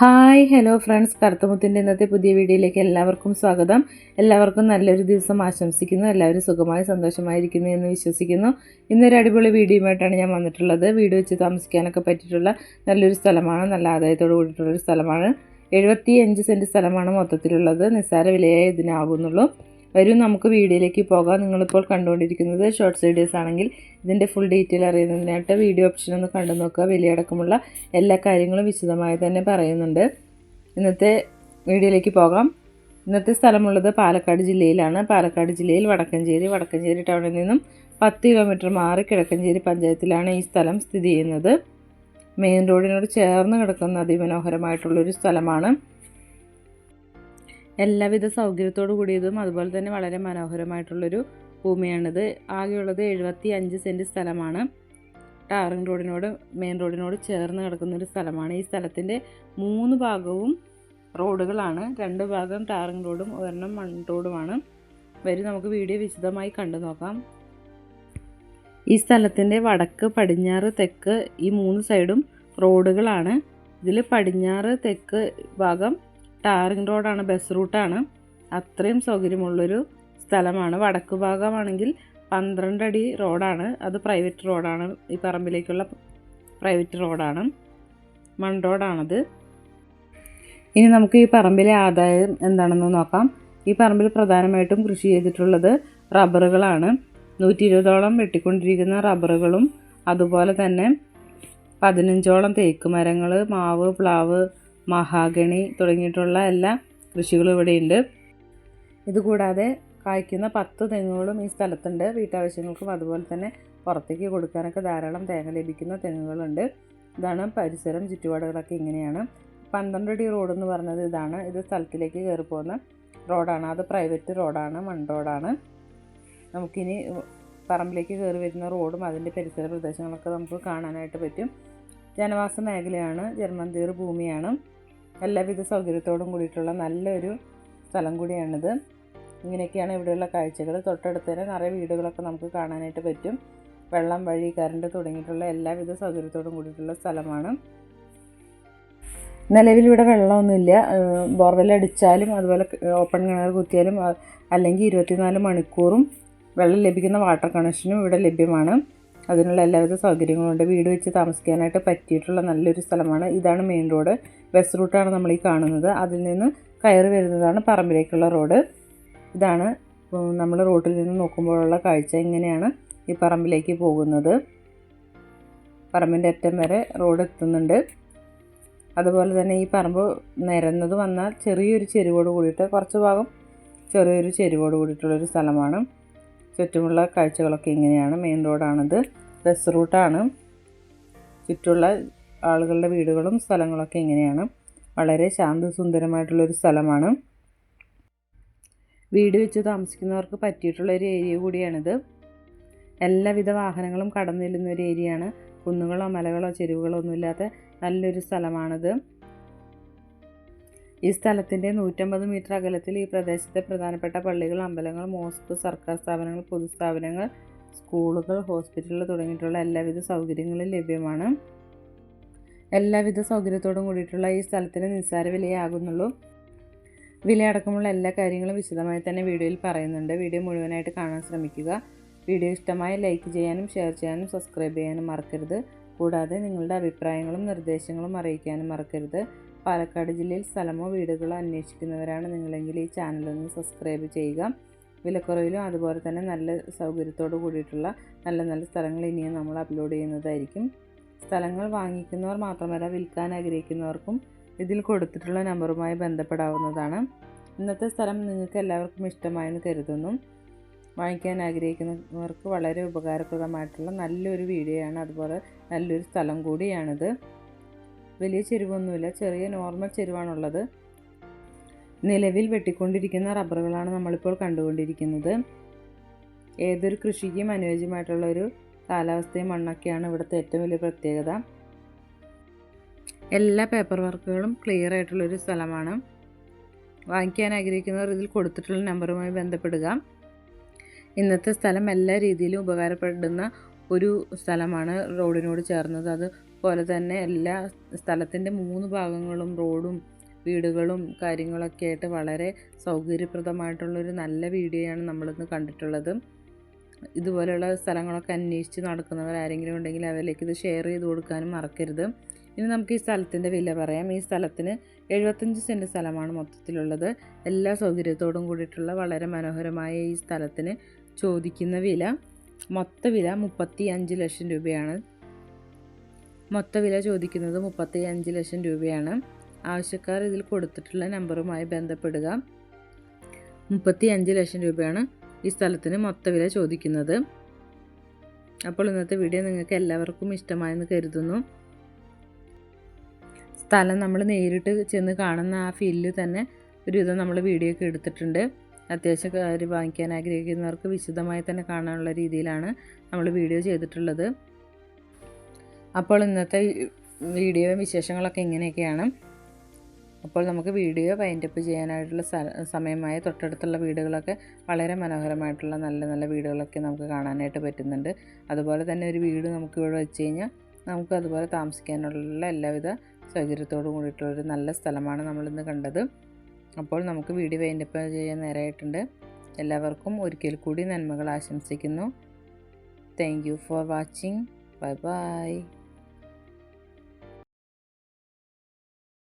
Hi hello friends. കറുത്തമുത്തിന്റെ ഇന്നത്തെ പുതിയ വീഡിയോയിലേക്ക് എല്ലാവർക്കും സ്വാഗതം. എല്ലാവർക്കും നല്ലൊരു ദിവസം ആശംസിക്കുന്നു. എല്ലാവരും സുഖമായി സന്തോഷമായിരിക്കുന്നു എന്ന് വിശ്വസിക്കുന്നു. ഇന്നൊരു അടിപൊളി വീഡിയോയുമായിട്ടാണ് ഞാൻ വന്നിട്ടുള്ളത്. വീട് വെച്ച് താമസിക്കാനൊക്കെ പറ്റിയിട്ടുള്ള നല്ലൊരു സ്ഥലമാണ്. നല്ല ആദായത്തോട് കൂടിയിട്ടുള്ളൊരു സ്ഥലമാണ്. എഴുപത്തി അഞ്ച് സെന്റ് സ്ഥലമാണ് മൊത്തത്തിലുള്ളത്. നിസ്സാര വിലയായി ഇതിനാകുന്നുള്ളൂ വരും നമുക്ക് വീഡിയോയിലേക്ക് പോകാം. നിങ്ങളിപ്പോൾ കണ്ടുകൊണ്ടിരിക്കുന്നത് ഷോർട്സ് വീഡിയോസ് ആണെങ്കിൽ ഇതിന്റെ ഫുൾ ഡീറ്റെയിൽ അറിയുന്നതിനായിട്ട് വീഡിയോ ഓപ്ഷൻ ഒന്ന് കണ്ടു നോക്കുക. വിലയടക്കമുള്ള എല്ലാ കാര്യങ്ങളും വിശദമായി തന്നെ പറയുന്നുണ്ട്. ഇന്നത്തെ വീഡിയോയിലേക്ക് പോകാം. ഇന്നത്തെ സ്ഥലമുള്ളത് പാലക്കാട് ജില്ലയിലാണ്. പാലക്കാട് ജില്ലയിൽ വടക്കഞ്ചേരി വടക്കഞ്ചേരി ടൗണിൽ നിന്നും പത്ത് കിലോമീറ്റർ മാറി കിഴക്കഞ്ചേരി പഞ്ചായത്തിലാണ് ഈ സ്ഥലം സ്ഥിതി ചെയ്യുന്നത്. മെയിൻ റോഡിനോട് ചേർന്ന് കിടക്കുന്ന അതിമനോഹരമായിട്ടുള്ളൊരു സ്ഥലമാണ്. എല്ലാവിധ സൗകര്യത്തോടു കൂടിയതും അതുപോലെ തന്നെ വളരെ മനോഹരമായിട്ടുള്ളൊരു ഭൂമിയാണിത്. ആകെയുള്ളത് എഴുപത്തി അഞ്ച് സെന്റ് സ്ഥലമാണ്. ടാറിംഗ് റോഡിനോട് മെയിൻ റോഡിനോട് ചേർന്ന് കിടക്കുന്ന ഒരു സ്ഥലമാണ്. ഈ സ്ഥലത്തിന്റെ മൂന്ന് ഭാഗവും റോഡുകളാണ്. രണ്ട് ഭാഗം ടാറിംഗ് റോഡും ഒരെണ്ണം മൺ റോഡുമാണ്. വരും നമുക്ക് വീഡിയോ വിശദമായി കണ്ടു നോക്കാം. ഈ സ്ഥലത്തിന്റെ വടക്ക് പടിഞ്ഞാറ് തെക്ക് ഈ മൂന്ന് സൈഡും റോഡുകളാണ്. ഇതിൽ പടിഞ്ഞാറ് തെക്ക് ഭാഗം ടാറിംഗ് റോഡാണ് ബസ് റൂട്ടാണ്. അത്രയും സൗകര്യമുള്ളൊരു സ്ഥലമാണ്. വടക്ക് ഭാഗമാണെങ്കിൽ പന്ത്രണ്ട് അടി റോഡാണ്. അത് പ്രൈവറ്റ് റോഡാണ്. ഈ പറമ്പിലേക്കുള്ള പ്രൈവറ്റ് റോഡാണ്. മൺ റോഡാണത്. ഇനി നമുക്ക് ഈ പറമ്പിലെ ആദായം എന്താണെന്ന് നോക്കാം. ഈ പറമ്പിൽ പ്രധാനമായിട്ടും കൃഷി ചെയ്തിട്ടുള്ളത് റബ്ബറുകളാണ്. നൂറ്റി ഇരുപതോളം വെട്ടിക്കൊണ്ടിരിക്കുന്ന റബ്ബറുകളും അതുപോലെ തന്നെ പതിനഞ്ചോളം തേക്ക് മരങ്ങൾ മാവ് പ്ലാവ് മഹാഗണി തുടങ്ങിയിട്ടുള്ള എല്ലാ കൃഷികളും ഇവിടെയുണ്ട്. ഇതുകൂടാതെ കായ്ക്കുന്ന പത്ത് തെങ്ങുകളും ഈ സ്ഥലത്തുണ്ട്. വീട്ടാവശ്യങ്ങൾക്കും അതുപോലെ തന്നെ പുറത്തേക്ക് കൊടുക്കാനൊക്കെ ധാരാളം തേങ്ങ ലഭിക്കുന്ന തെങ്ങുകളുണ്ട്. ഇതാണ് പരിസരം ചുറ്റുപാടുകളൊക്കെ ഇങ്ങനെയാണ്. പന്ത്രണ്ട് അടി റോഡ് എന്ന് പറഞ്ഞത് ഇതാണ്. ഇത് സ്ഥലത്തിലേക്ക് കയറി പോകുന്ന റോഡാണ് അത് പ്രൈവറ്റ് റോഡാണ് മൺ റോഡാണ് നമുക്കിനി പറമ്പിലേക്ക് കയറി വരുന്ന റോഡും അതിന്റെ പരിസര പ്രദേശങ്ങളൊക്കെ നമുക്ക് കാണാനായിട്ട് പറ്റും. ജനവാസ മേഖലയാണ് ജർമ്മന്തീർ ഭൂമിയാണ്. എല്ലാവിധ സൗകര്യത്തോടും കൂടിയിട്ടുള്ള നല്ലൊരു സ്ഥലം കൂടിയാണിത്. ഇങ്ങനെയൊക്കെയാണ് ഇവിടെയുള്ള കാഴ്ചകൾ. തൊട്ടടുത്ത് തന്നെ നിറയെ വീടുകളൊക്കെ നമുക്ക് കാണാനായിട്ട് പറ്റും. വെള്ളം വഴി കറണ്ട് തുടങ്ങിയിട്ടുള്ള എല്ലാവിധ സൗകര്യത്തോടും കൂടിയിട്ടുള്ള സ്ഥലമാണ്. നിലവിൽ ഇവിടെ വെള്ളമൊന്നുമില്ല. ബോർവെൽ അടിച്ചാലും അതുപോലെ ഓപ്പൺ കിണർ കുത്തിയാലും അല്ലെങ്കിൽ ഇരുപത്തിനാല് മണിക്കൂറും വെള്ളം ലഭിക്കുന്ന വാട്ടർ കണക്ഷനും ഇവിടെ ലഭ്യമാണ്. അതിനുള്ള എല്ലാവിധ സൗകര്യങ്ങളുണ്ട് വീട് വെച്ച് താമസിക്കാനായിട്ട് പറ്റിയിട്ടുള്ള നല്ലൊരു സ്ഥലമാണ്. ഇതാണ് മെയിൻ റോഡ് ബസ് റൂട്ടാണ് നമ്മൾ ഈ കാണുന്നത്. അതിൽ നിന്ന് കയറി വരുന്നതാണ് പറമ്പിലേക്കുള്ള റോഡ് ഇതാണ് നമ്മൾ റോഡിൽ നിന്ന് നോക്കുമ്പോഴുള്ള കാഴ്ച. ഇങ്ങനെയാണ് ഈ പറമ്പിലേക്ക് പോകുന്നത്. പറമ്പിന്റെ അറ്റം വരെ റോഡ് എത്തുന്നുണ്ട്. അതുപോലെ തന്നെ ഈ പറമ്പ് നിരന്നത് വന്നാൽ ചെറിയൊരു ചെരുവോട് കൂടിയിട്ട് കുറച്ച് ഭാഗം ചെറിയൊരു ചെരുവോട് കൂടിയിട്ടുള്ളൊരു സ്ഥലമാണ്. ചുറ്റുമുള്ള കാഴ്ചകളൊക്കെ ഇങ്ങനെയാണ്. മെയിൻ റോഡാണിത് ബസ് റൂട്ടാണ് ചുറ്റുള്ള ആളുകളുടെ വീടുകളും സ്ഥലങ്ങളൊക്കെ ഇങ്ങനെയാണ്. വളരെ ശാന്തസുന്ദരമായിട്ടുള്ളൊരു സ്ഥലമാണ്. വീട് വെച്ച് താമസിക്കുന്നവർക്ക് പറ്റിയിട്ടുള്ള ഒരു ഏരിയ കൂടിയാണിത്. എല്ലാവിധ വാഹനങ്ങളും കടന്നു ചെല്ലുന്ന ഒരു ഏരിയയാണ്. കുന്നുകളോ മലകളോ ചെരുവുകളോ ഒന്നുമില്ലാത്ത നല്ലൊരു സ്ഥലമാണിത്. ഈ സ്ഥലത്തിന്റെ നൂറ്റമ്പത് മീറ്റർ അകലത്തിൽ ഈ പ്രദേശത്തെ പ്രധാനപ്പെട്ട പള്ളികൾ അമ്പലങ്ങൾ മോസ്ക് സർക്കാർ സ്ഥാപനങ്ങൾ പൊതുസ്ഥാപനങ്ങൾ സ്കൂളുകൾ ഹോസ്പിറ്റലുകൾ തുടങ്ങിയിട്ടുള്ള എല്ലാവിധ സൗകര്യങ്ങളും ലഭ്യമാണ്. എല്ലാവിധ സൗകര്യത്തോടും കൂടിയിട്ടുള്ള ഈ സ്ഥലത്തിന് നിസ്സാര വിലയേ ആകുന്നുള്ളൂ വിലയടക്കമുള്ള എല്ലാ കാര്യങ്ങളും വിശദമായി തന്നെ വീഡിയോയിൽ പറയുന്നുണ്ട്. വീഡിയോ മുഴുവനായിട്ട് കാണാൻ ശ്രമിക്കുക. വീഡിയോ ഇഷ്ടമായി ലൈക്ക് ചെയ്യാനും ഷെയർ ചെയ്യാനും സബ്സ്ക്രൈബ് ചെയ്യാനും മറക്കരുത്. കൂടാതെ നിങ്ങളുടെ അഭിപ്രായങ്ങളും നിർദ്ദേശങ്ങളും അറിയിക്കാനും മറക്കരുത്. പാലക്കാട് ജില്ലയിൽ സ്ഥലമോ വീടുകളോ അന്വേഷിക്കുന്നവരാണ് നിങ്ങളെങ്കിൽ ഈ ചാനലൊന്ന് സബ്സ്ക്രൈബ് ചെയ്യുക. വിലക്കുറവിലും അതുപോലെ തന്നെ നല്ല സൗകര്യത്തോടു കൂടിയിട്ടുള്ള നല്ല നല്ല സ്ഥലങ്ങൾ ഇനിയും നമ്മൾ അപ്ലോഡ് ചെയ്യുന്നതായിരിക്കും. സ്ഥലങ്ങൾ വാങ്ങിക്കുന്നവർ മാത്രമല്ല വിൽക്കാൻ ആഗ്രഹിക്കുന്നവർക്കും ഇതിൽ കൊടുത്തിട്ടുള്ള നമ്പറുമായി ബന്ധപ്പെടാവുന്നതാണ്. ഇന്നത്തെ സ്ഥലം നിങ്ങൾക്ക് എല്ലാവർക്കും ഇഷ്ടമായെന്ന് കരുതുന്നു. വാങ്ങിക്കാൻ ആഗ്രഹിക്കുന്നവർക്ക് വളരെ ഉപകാരപ്രദമായിട്ടുള്ള നല്ലൊരു വീഡിയോയാണ് അതുപോലെ നല്ലൊരു സ്ഥലം കൂടിയാണിത്. വലിയ ചെരുവൊന്നുമില്ല ചെറിയ നോർമൽ ചെരുവാണുള്ളത്. നിലവിൽ വെട്ടിക്കൊണ്ടിരിക്കുന്ന റബ്ബറുകളാണ് നമ്മളിപ്പോൾ കണ്ടുകൊണ്ടിരിക്കുന്നത്. ഏതൊരു കൃഷിക്കും അനുയോജ്യമായിട്ടുള്ള ഒരു കാലാവസ്ഥയും മണ്ണൊക്കെയാണ് ഇവിടുത്തെ ഏറ്റവും വലിയ പ്രത്യേകത. എല്ലാ പേപ്പർ വർക്കുകളും ക്ലിയർ ആയിട്ടുള്ളൊരു സ്ഥലമാണ്. വാങ്ങിക്കാൻ ആഗ്രഹിക്കുന്നവർ ഇതിൽ കൊടുത്തിട്ടുള്ള നമ്പറുമായി ബന്ധപ്പെടുക. ഇന്നത്തെ സ്ഥലം എല്ലാ രീതിയിലും ഉപകാരപ്പെടുന്ന ഒരു സ്ഥലമാണ് റോഡിനോട് ചേർന്നത്. അതുപോലെ തന്നെ എല്ലാ സ്ഥലത്തിന്റെ മൂന്ന് ഭാഗങ്ങളും റോഡും വീടുകളും കാര്യങ്ങളൊക്കെ ആയിട്ട് വളരെ സൗകര്യപ്രദമായിട്ടുള്ളൊരു നല്ല വീഡിയോയാണ് നമ്മളിന്ന് കണ്ടിട്ടുള്ളത്. ഇതുപോലെയുള്ള സ്ഥലങ്ങളൊക്കെ അന്വേഷിച്ച് നടക്കുന്നവർ ആരെങ്കിലും ഉണ്ടെങ്കിൽ അവരിലേക്ക് ഇത് ഷെയർ ചെയ്ത് കൊടുക്കാനും മറക്കരുത്. ഇനി നമുക്ക് ഈ സ്ഥലത്തിന്റെ വില പറയാം. ഈ സ്ഥലത്തിന് എഴുപത്തഞ്ച് സെന്റ് സ്ഥലമാണ് മൊത്തത്തിലുള്ളത്. എല്ലാ സൗകര്യത്തോടും കൂടിയിട്ടുള്ള വളരെ മനോഹരമായ ഈ സ്ഥലത്തിന് ചോദിക്കുന്ന വില മൊത്ത വില മുപ്പത്തി അഞ്ച് ലക്ഷം രൂപയാണ്. മൊത്ത വില ചോദിക്കുന്നത് മുപ്പത്തി അഞ്ച് ലക്ഷം രൂപയാണ്. ആവശ്യക്കാർ ഇതിൽ കൊടുത്തിട്ടുള്ള നമ്പറുമായി ബന്ധപ്പെടുക. മുപ്പത്തി അഞ്ച് ലക്ഷം രൂപയാണ് ഈ സ്ഥലത്തിന് മൊത്ത വില ചോദിക്കുന്നത്. അപ്പോൾ ഇന്നത്തെ വീഡിയോ നിങ്ങൾക്ക് എല്ലാവർക്കും ഇഷ്ടമായെന്ന് കരുതുന്നു. സ്ഥലം നമ്മൾ നേരിട്ട് ചെന്ന് കാണുന്ന ആ ഫീലിൽ തന്നെ ഒരുവിധം നമ്മൾ വീഡിയോ ഒക്കെ എടുത്തിട്ടുണ്ട്. അത്യാവശ്യം കാര്യം വാങ്ങിക്കാൻ ആഗ്രഹിക്കുന്നവർക്ക് വിശദമായി തന്നെ കാണാനുള്ള രീതിയിലാണ് നമ്മൾ വീഡിയോ ചെയ്തിട്ടുള്ളത്. അപ്പോൾ ഇന്നത്തെ വീഡിയോ വിശേഷങ്ങളൊക്കെ ഇങ്ങനെയൊക്കെയാണ്. അപ്പോൾ നമുക്ക് വീഡിയോ വൈൻഡപ്പ് ചെയ്യാനായിട്ടുള്ള സമയമായ തൊട്ടടുത്തുള്ള വീടുകളൊക്കെ വളരെ മനോഹരമായിട്ടുള്ള നല്ല നല്ല വീടുകളൊക്കെ നമുക്ക് കാണാനായിട്ട് പറ്റുന്നുണ്ട്. അതുപോലെ തന്നെ ഒരു വീട് നമുക്ക് ഇവിടെ വെച്ച് കഴിഞ്ഞാൽ നമുക്ക് അതുപോലെ താമസിക്കാനുള്ള എല്ലാവിധ സൗകര്യത്തോടും കൂടിയിട്ടുള്ളൊരു നല്ല സ്ഥലമാണ് നമ്മളിന്ന് കണ്ടത്. അപ്പോൾ നമുക്ക് വീഡിയോ വൈൻഡപ്പ് ചെയ്യാൻ നേരമായിട്ടുണ്ട് എല്ലാവർക്കും ഒരിക്കൽ കൂടി നന്മകൾ ആശംസിക്കുന്നു. Thank you for watching bye bye